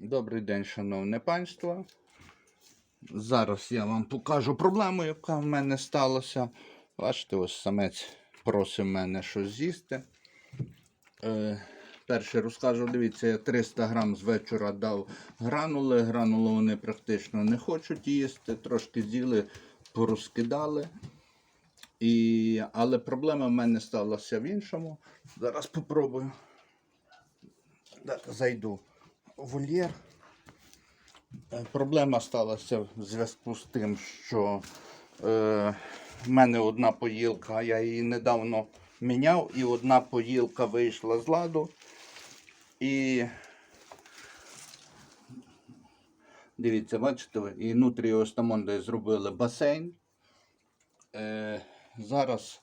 Добрий день, шановне панство. Зараз я вам покажу проблему, яка в мене сталася. Бачите, ось самець просив мене щось з'їсти. Е, перше розкажу, дивіться, я 300 грам з вечора дав гранули. Гранули вони практично не хочуть їсти, трошки з'їли, порозкидали. І... Але проблема в мене сталася в іншому. Зараз попробую. Зайду вольєр. Е, Проблема сталася в зв'язку з тим, що е, в мене одна поїлка, я її недавно міняв, і одна поїлка вийшла з ладу. І дивіться, бачите, ви, і внутрі де зробили басейн. Е, зараз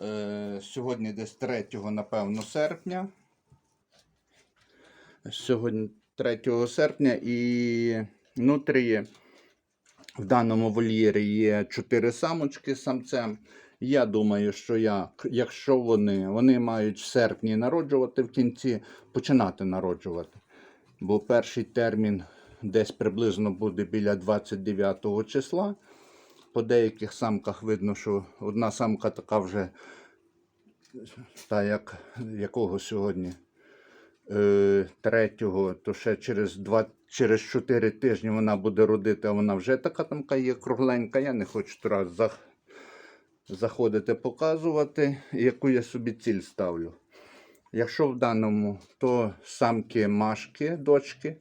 е, сьогодні десь 3, напевно, серпня. Сьогодні 3 серпня і внутрі в даному вольєрі є 4 самочки самцем. Я думаю, що як, якщо вони, вони мають в серпні народжувати в кінці, починати народжувати. Бо перший термін десь приблизно буде біля 29 числа. По деяких самках видно, що одна самка така вже, та як якого сьогодні, третього, то ще через два, через 4 тижні вона буде родити, а вона вже така тамка є кругленька. Я не хочу раз зах... заходити показувати, яку я собі ціль ставлю. Якщо в даному, то самки машки, дочки,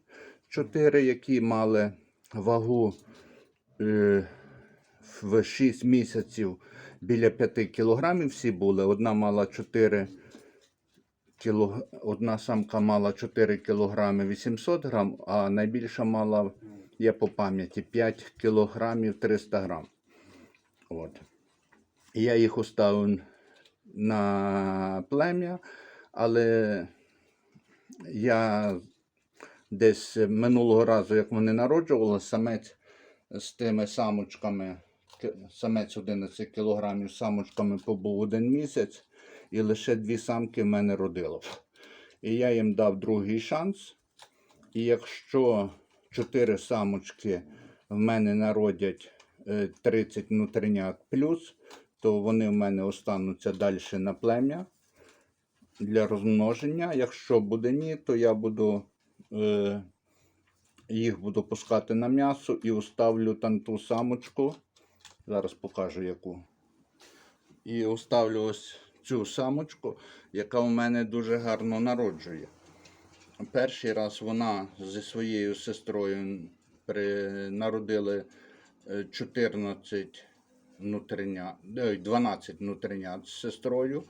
4, які мали вагу е, в 6 місяців біля 5 кілограмів всі були. Одна мала 4 кіло... Одна самка мала 4 кілограми 800 грам, а найбільша мала, є по пам'яті, 5 кілограмів 300 грам. От. Я їх оставив на плем'я, але я десь минулого разу, як вони народжували, самець з тими самочками, самець 11 кілограмів, з самочками побув один місяць, і лише дві самки в мене родило. І я їм дав другий шанс. І якщо чотири самочки в мене народять е, 30 внутрінят плюс, то вони в мене остануться далі на плем'я для розмноження. Якщо буде ні, то я буду е, їх буду пускати на м'ясо і оставлю там ту самочку. Зараз покажу яку. І оставлю ось цю самочку, яка у мене дуже гарно народжує. Перший раз вона зі своєю сестрою народили е, 14 внутрінят, 12 внутрінят з сестрою.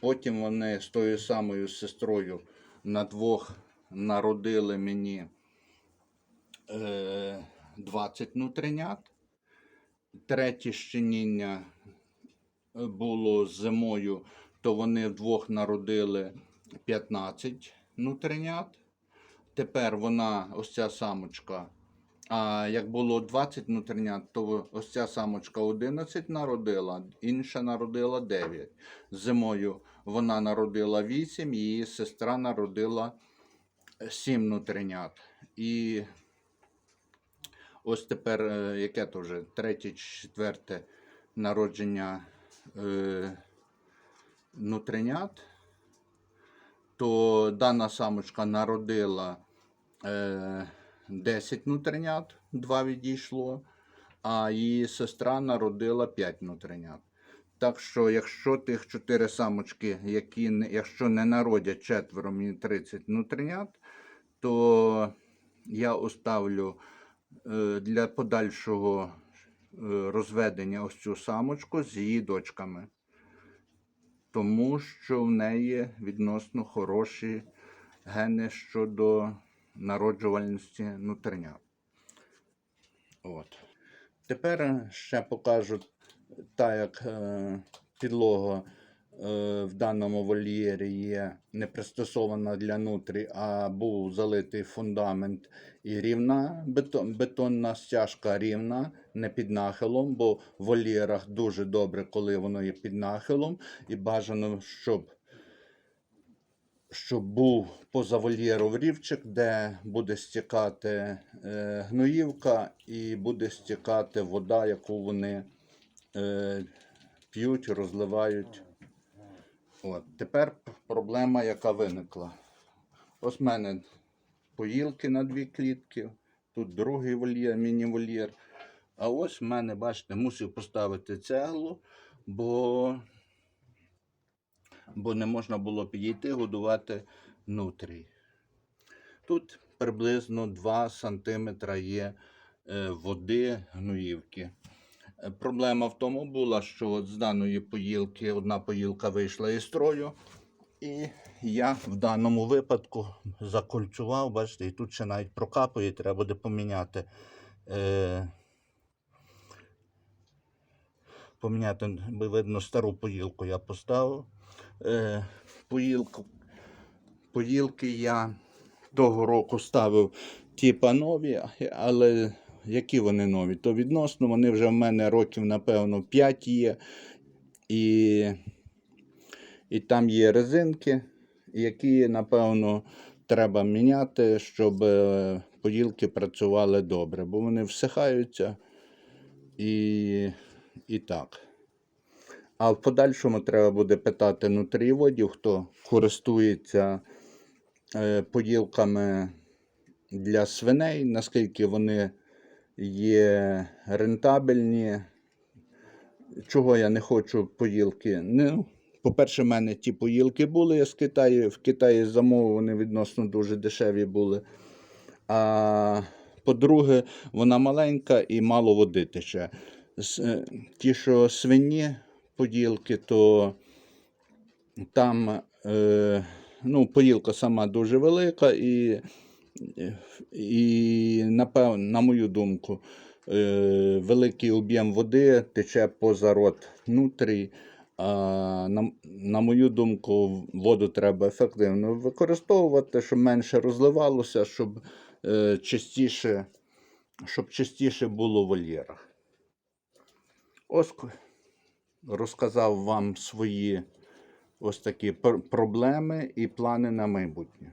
Потім вони з тою самою сестрою на двох народили мені е, 20 внутрінят. Третє щеніння е, було зимою, то вони вдвох народили 15 внутрінят. Тепер вона, ось ця самочка. А як було 20 внутрінят, то ось ця самочка 11 народила, інша народила 9. Зимою вона народила 8, її сестра народила 7 внутрінят. І ось тепер, е, яке то вже третє четверте народження е, внутрінят, то дана самочка народила е, 10 внутрінят, 2 відійшло, а її сестра народила 5 внутрінят. Так що, якщо тих 4 самочки, які якщо не народять четверо мені 30 внутрінят, то я оставлю е, для подальшого розведення ось цю самочку з її дочками. Тому що в неї відносно хороші гени щодо народжувальності нутринят. От. Тепер ще покажу, так як е, підлога е, в даному вольєрі є не пристосована для нутрі, а був залитий фундамент і рівна бетон, бетонна стяжка рівна, не під нахилом, бо в вольєрах дуже добре, коли воно є під нахилом, і бажано, щоб щоб був поза вольєром рівчик, де буде стікати е, гноївка і буде стікати вода, яку вони е, п'ють, розливають. От. Тепер проблема, яка виникла. Ось в мене поїлки на дві клітки, тут другий вольєр, міні-вольєр. А ось в мене, бачите, мусив поставити цеглу, бо, бо не можна було підійти годувати нутрій. Тут приблизно 2 см є е, води гноївки. Е, Проблема в тому була, що з даної поїлки одна поїлка вийшла із строю, і я в даному випадку закольцював, бачите, і тут ще навіть прокапує, треба буде поміняти. Е, поміняти, видно, стару поїлку я поставив. Е, поїлку, поїлки я того року ставив типа нові, але які вони нові? То відносно, вони вже в мене років, напевно, 5 є. І, і там є резинки, які, напевно, треба міняти, щоб е, поїлки працювали добре, бо вони всихаються і, і так. А в подальшому треба буде питати нутрієводів, хто користується е, поїлками для свиней, наскільки вони є рентабельні. Чого я не хочу поїлки? Ну, по-перше, в мене ті поїлки були я з Китаю. В Китаї замовив, відносно дуже дешеві були. А по-друге, вона маленька і мало води тече. Е, Ті, що свині поділки, то там е, ну, поїлка сама дуже велика і, і напевно, на мою думку, е, великий об'єм води тече поза рот нутрій. А на, на мою думку, воду треба ефективно використовувати, щоб менше розливалося, щоб е, частіше, щоб частіше було в вольєрах. Ось розказав вам свої ось такі пр- проблеми і плани на майбутнє.